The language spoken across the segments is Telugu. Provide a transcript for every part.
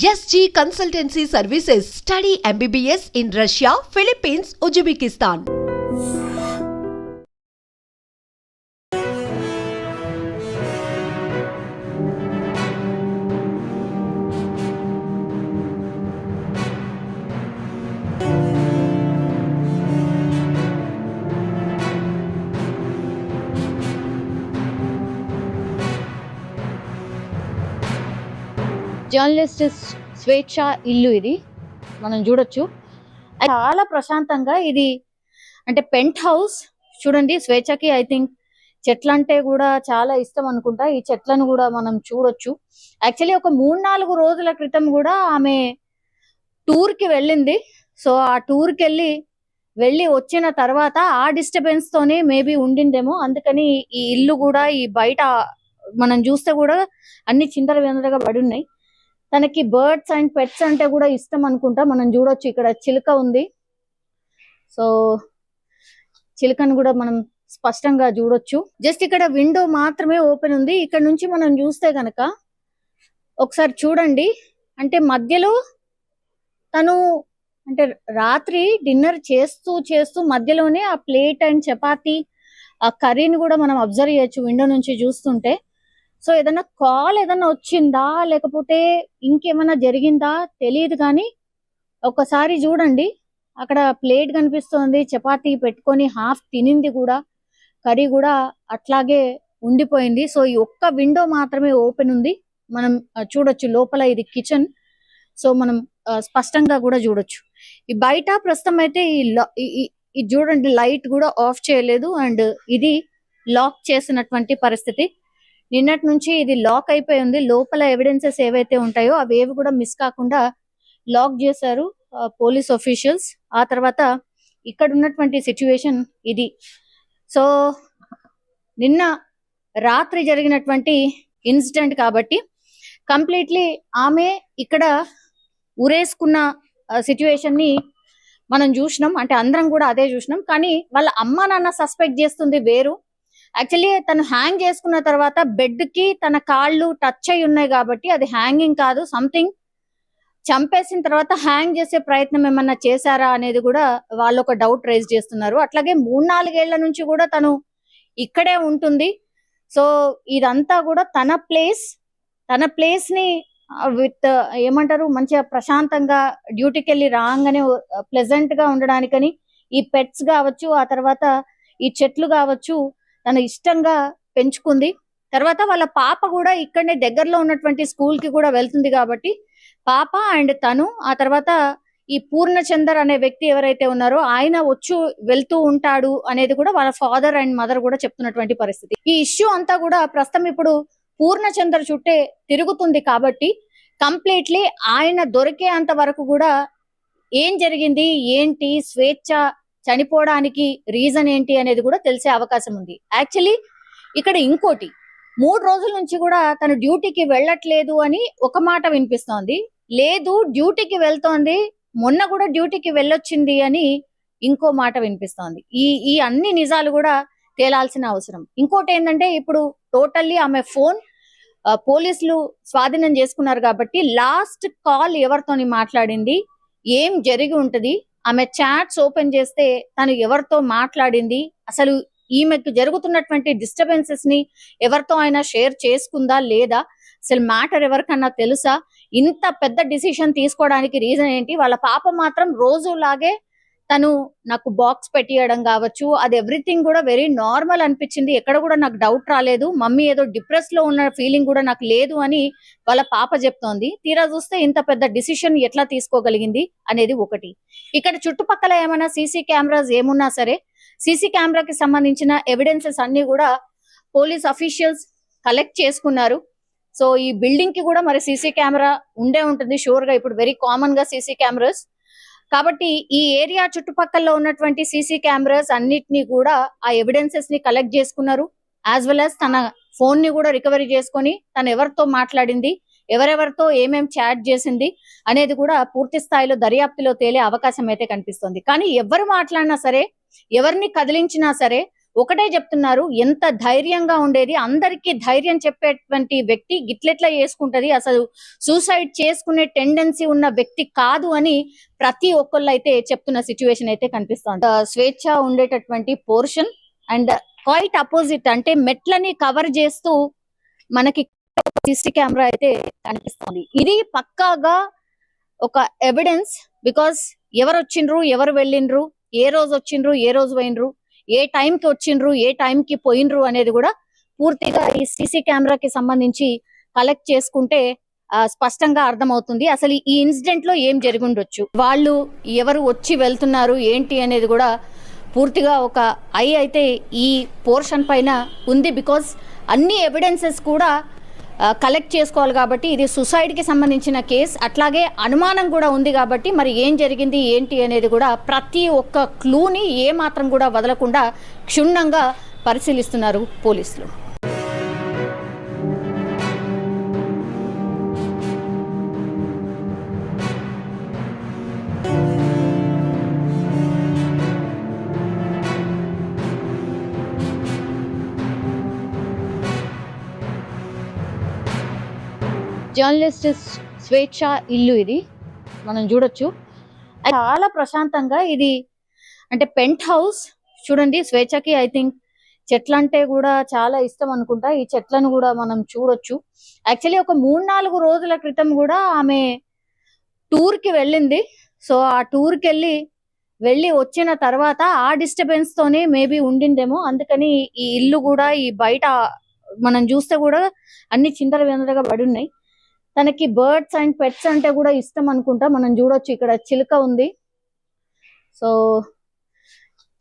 SG Consultancy Services. Study MBBS in Russia, Philippines, Uzbekistan. Journalist Swecha ఇల్లు ఇది. మనం చూడొచ్చు. చాలా ప్రశాంతంగా ఇది అంటే పెంట్ హౌస్ చూడండి స్వేచ్ఛకి ఐ థింక్ చెట్లు అంటే కూడా చాలా ఇష్టం అనుకుంటా. ఈ చెట్లను కూడా మనం చూడొచ్చు. యాక్చువల్లీ ఒక మూడు నాలుగు రోజుల క్రితం కూడా ఆమె టూర్కి వెళ్ళింది. సో ఆ టూర్కి వెళ్ళి వెళ్ళి వచ్చిన తర్వాత ఆ డిస్టర్బెన్స్ తోనే మేబీ ఉండిందేమో అందుకని ఈ ఇల్లు కూడా ఈ బయట మనం చూస్తే కూడా అన్ని చిందర వెందరగా పడి ఉన్నాయి. తనకి బర్డ్స్ అండ్ పెట్స్ అంటే కూడా ఇష్టం అనుకుంటా. మనం చూడొచ్చు ఇక్కడ చిలుక ఉంది. సో చిలుకను కూడా మనం స్పష్టంగా చూడొచ్చు. జస్ట్ ఇక్కడ విండో మాత్రమే ఓపెన్ ఉంది. ఇక్కడ నుంచి మనం చూస్తే గనక ఒకసారి చూడండి. అంటే మధ్యలో తను అంటే రాత్రి డిన్నర్ చేస్తూ చేస్తూ మధ్యలోనే ఆ ప్లేట్ అండ్ చపాతీ ఆ కర్రీని కూడా మనం అబ్జర్వ్ చేయొచ్చు విండో నుంచి చూస్తుంటే. సో ఏదైనా కాల్ ఏదైనా వచ్చిందా? లేకపోతే ఇంకేమైనా జరిగిందా? తెలియదు కానీ ఒకసారి చూడండి. అక్కడ ప్లేట్ కనిపిస్తోంది. చపాతీ పెట్టుకొని హాఫ్ తినింది కూడా. కర్రీ కూడా అట్లాగే ఉండిపోయింది. సో ఈ ఒక్క విండో మాత్రమే ఓపెన్ ఉంది. మనం చూడొచ్చు లోపల ఇది కిచెన్. సో మనం స్పష్టంగా కూడా చూడొచ్చు. ఈ బయట ప్రస్తుతం అయితే ఈ ఈ- ఈ- ఇది చూడండి లైట్ కూడా ఆఫ్ చేయలేదు. అండ్ ఇది లాక్ చేసినటువంటి పరిస్థితి. నిన్నటి నుంచి ఇది లాక్ అయిపోయి ఉంది. లోపల ఎవిడెన్సెస్ ఏవైతే ఉంటాయో అవి ఏవి కూడా మిస్ కాకుండా లాక్ చేశారు పోలీస్ ఆఫీషియల్స్. ఆ తర్వాత ఇక్కడ ఉన్నటువంటి సిచ్యువేషన్ ఇది. సో నిన్న రాత్రి జరిగినటువంటి ఇన్సిడెంట్ కాబట్టి కంప్లీట్లీ ఆమె ఇక్కడ ఉరేసుకున్న సిచ్యువేషన్ని మనం చూసినాం. అంటే అందరం కూడా అదే చూసినాం. కానీ వాళ్ళ అమ్మ నాన్న సస్పెక్ట్ చేస్తుంది వేరు. యాక్చువల్లీ తను హ్యాంగ్ చేసుకున్న తర్వాత బెడ్కి తన కాళ్ళు టచ్ అయి ఉన్నాయి కాబట్టి అది హ్యాంగింగ్ కాదు. సంథింగ్ చంపేసిన తర్వాత హ్యాంగ్ చేసే ప్రయత్నం ఏమన్నా చేశారా అనేది కూడా వాళ్ళు ఒక డౌట్ రేజ్ చేస్తున్నారు. అట్లాగే మూడు నాలుగేళ్ళ నుంచి కూడా తను ఇక్కడే ఉంటుంది. సో ఇదంతా కూడా తన ప్లేస్ తన ప్లేస్ని uh, విత్ uh, ఏమంటారు? మంచిగా ప్రశాంతంగా డ్యూటీకి వెళ్ళి రాగానే uh, ప్లెజెంట్గా ఉండడానికని ఈ పెట్స్ కావచ్చు ఆ తర్వాత ఈ చెట్లు కావచ్చు తన ఇష్టంగా పెంచుకుంది. తర్వాత వాళ్ళ పాప కూడా ఇక్కడనే దగ్గరలో ఉన్నటువంటి స్కూల్కి కూడా వెళ్తుంది కాబట్టి పాప అండ్ తను ఆ తర్వాత ఈ పూర్ణచందర్ అనే వ్యక్తి ఎవరైతే ఉన్నారో ఆయన వచ్చు వెళ్తూ ఉంటాడు అనేది కూడా వాళ్ళ ఫాదర్ అండ్ మదర్ కూడా చెప్తున్నటువంటి పరిస్థితి. ఈ ఇష్యూ అంతా కూడా ప్రస్తుతం ఇప్పుడు పూర్ణచందర్ చుట్టే తిరుగుతుంది కాబట్టి కంప్లీట్లీ ఆయన దొరికే అంత వరకు కూడా ఏం జరిగింది ఏంటి స్వేచ్ఛ చనిపోవడానికి రీజన్ ఏంటి అనేది కూడా తెలిసే అవకాశం ఉంది. యాక్చువల్లీ ఇక్కడ ఇంకోటి మూడు రోజుల నుంచి కూడా తను డ్యూటీకి వెళ్ళట్లేదు అని ఒక మాట వినిపిస్తోంది. లేదు డ్యూటీకి వెళ్తోంది మొన్న కూడా డ్యూటీకి వెళ్ళొచ్చింది అని ఇంకో మాట వినిపిస్తోంది. ఈ ఈ అన్ని నిజాలు కూడా తేలాల్సిన అవసరం. ఇంకోటి ఏంటంటే ఇప్పుడు టోటల్లీ ఆమె ఫోన్ పోలీసులు స్వాధీనం చేసుకున్నారు కాబట్టి లాస్ట్ కాల్ ఎవరితోని మాట్లాడింది ఏం జరిగి ఉంటది ఆమె చాట్స్ ఓపెన్ చేస్తే తను ఎవరితో మాట్లాడింది? అసలు ఈమెకు జరుగుతున్నటువంటి డిస్టర్బెన్సెస్ని ఎవరితో అయినా షేర్ చేసుకుందా లేదా? అసలు మ్యాటర్ ఎవరికన్నా తెలుసా? ఇంత పెద్ద డిసిషన్ తీసుకోవడానికి రీజన్ ఏంటి? వాళ్ళ పాప మాత్రం రోజు లాగే తను నాకు బాక్స్ పెట్టియడం కావచ్చు అది ఎవ్రీథింగ్ కూడా వెరీ నార్మల్ అనిపించింది. ఎక్కడ కూడా నాకు డౌట్ రాలేదు. మమ్మీ ఏదో డిప్రెస్లో ఉన్న ఫీలింగ్ కూడా నాకు లేదు అని వాళ్ళ పాప చెప్తోంది. తీరా చూస్తే ఇంత పెద్ద డిసిషన్ ఎట్లా తీసుకోగలిగింది అనేది ఒకటి. ఇక్కడ చుట్టుపక్కల ఏమైనా సీసీ కెమెరాస్ ఏమున్నా సరే సీసీ కెమెరాకి సంబంధించిన ఎవిడెన్సెస్ అన్ని కూడా పోలీస్ అఫీషియల్స్ కలెక్ట్ చేసుకున్నారు. సో ఈ బిల్డింగ్కి కూడా మరి సీసీ కెమెరా ఉండే ఉంటుంది. షూర్గా ఇప్పుడు వెరీ కామన్గా సీసీ కెమెరాస్ కాబట్టి ఈ ఏరియా చుట్టుపక్కల ఉన్నటువంటి సీసీ కెమెరాస్ అన్నిటినీ కూడా ఆ ఎవిడెన్సెస్ని కలెక్ట్ చేసుకున్నారు. యాజ్ వెల్ అస్ తన ఫోన్ని కూడా రికవరీ చేసుకొని తను ఎవరితో మాట్లాడింది ఎవరెవరితో ఏమేం చాట్ చేసింది అనేది కూడా పూర్తి స్థాయిలో దర్యాప్తులో తేలే అవకాశం అయితే కనిపిస్తుంది. కానీ ఎవరు మాట్లాడినా సరే ఎవరిని కదిలించినా సరే ఒకటే చెప్తున్నారు ఎంత ధైర్యంగా ఉండేది అందరికీ ధైర్యం చెప్పేటువంటి వ్యక్తి గిట్లెట్లా చేసుకుంటది అసలు సూసైడ్ చేసుకునే టెండెన్సీ ఉన్న వ్యక్తి కాదు అని ప్రతి ఒక్కళ్ళు అయితే చెప్తున్న సిచ్యువేషన్ అయితే కనిపిస్తుంది. స్వేచ్ఛ ఉండేటటువంటి పోర్షన్ అండ్ క్వైట్ అపోజిట్ అంటే మెట్లని కవర్ చేస్తూ మనకి సిసి కెమెరా అయితే కనిపిస్తుంది. ఇది పక్కాగా ఒక ఎవిడెన్స్ బికాస్ ఎవరు వచ్చిండ్రు ఎవరు వెళ్ళిండ్రు ఏ రోజు వచ్చిండ్రు ఏ రోజు పోయినరు ఏ టైంకి కి వచ్చిండ్రు ఏ టైంకి కి పోయినరు అనేది కూడా పూర్తిగా ఈ సీసీ కెమెరాకి సంబంధించి కలెక్ట్ చేసుకుంటే స్పష్టంగా అర్థమవుతుంది. అసలు ఈ ఇన్సిడెంట్లో ఏం జరిగిండొచ్చు? వాళ్ళు ఎవరు వచ్చి వెళ్తున్నారు ఏంటి అనేది కూడా పూర్తిగా ఒక ఐ అయితే ఈ పోర్షన్ పైన ఉంది. బికాస్ అన్ని ఎవిడెన్సెస్ కూడా కలెక్ట్ చేసుకోవాలి కాబట్టి ఇది సుసైడ్కి సంబంధించిన కేసు. అట్లాగే అనుమానం కూడా ఉంది కాబట్టి మరి ఏం జరిగింది ఏంటి అనేది కూడా ప్రతి ఒక్క క్లూని ఏ మాత్రం కూడా వదలకుండా క్షుణ్ణంగా పరిశీలిస్తున్నారు పోలీసులు. జర్నలిస్ట్ స్వేచ్ఛ ఇల్లు ఇది. మనం చూడొచ్చు. చాలా ప్రశాంతంగా ఇది అంటే పెంట్ హౌస్ చూడండి స్వేచ్ఛకి ఐ థింక్ చెట్లంటే కూడా చాలా ఇష్టం అనుకుంటా. ఈ చెట్లను కూడా మనం చూడొచ్చు. యాక్చువల్లీ ఒక మూడు నాలుగు రోజుల క్రితం కూడా ఆమె టూర్కి వెళ్ళింది. సో ఆ టూర్కి వెళ్ళి వెళ్ళి వచ్చిన తర్వాత ఆ డిస్టర్బెన్స్ తోనే మేబీ ఉండిందేమో అందుకని ఈ ఇల్లు కూడా ఈ బయట మనం చూస్తే కూడా అన్ని చిందర వెందరగా పడి ఉన్నాయి. తనకి బర్డ్స్ అండ్ పెట్స్ అంటే కూడా ఇష్టం అనుకుంటా. మనం చూడొచ్చు ఇక్కడ చిలుక ఉంది. సో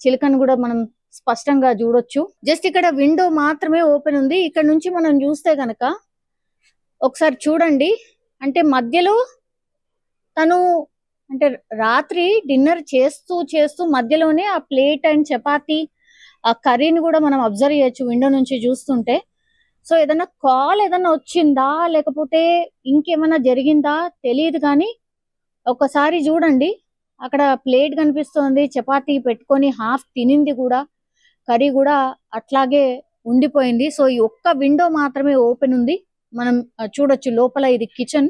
చిలుకను కూడా మనం స్పష్టంగా చూడొచ్చు. జస్ట్ ఇక్కడ విండో మాత్రమే ఓపెన్ ఉంది. ఇక్కడ నుంచి మనం చూస్తే గనక ఒకసారి చూడండి. అంటే మధ్యలో తను అంటే రాత్రి డిన్నర్ చేస్తూ చేస్తూ మధ్యలోనే ఆ ప్లేట్ అండ్ చపాతి ఆ కర్రీని కూడా మనం అబ్జర్వ్ చేయొచ్చు విండో నుంచి చూస్తుంటే. సో ఏదైనా కాల్ ఏదైనా వచ్చిందా? లేకపోతే ఇంకేమైనా జరిగిందా? తెలియదు కానీ ఒకసారి చూడండి. అక్కడ ప్లేట్ కనిపిస్తోంది. చపాతీ పెట్టుకొని హాఫ్ తినింది కూడా. కర్రీ కూడా అట్లాగే ఉండిపోయింది. సో ఈ ఒక్క విండో మాత్రమే ఓపెన్ ఉంది. మనం చూడొచ్చు లోపల ఇది కిచెన్.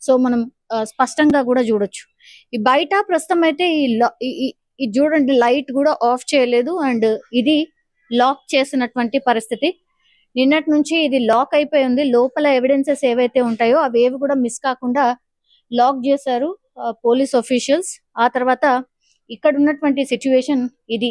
సో మనం స్పష్టంగా కూడా చూడొచ్చు. ఈ బయట ప్రస్తుతం అయితే ఈ ఈ- చూడండి లైట్ కూడా ఆఫ్ చేయలేదు. అండ్ ఇది లాక్ చేసినటువంటి పరిస్థితి. నిన్నటి నుంచి ఇది లాక్ అయిపోయి ఉంది. లోపల ఎవిడెన్సెస్ ఏవైతే ఉంటాయో అవి ఏవి కూడా మిస్ కాకుండా లాక్ చేశారు పోలీస్ ఆఫీషియల్స్. ఆ తర్వాత ఇక్కడ ఉన్నటువంటి సిచ్యువేషన్ ఇది.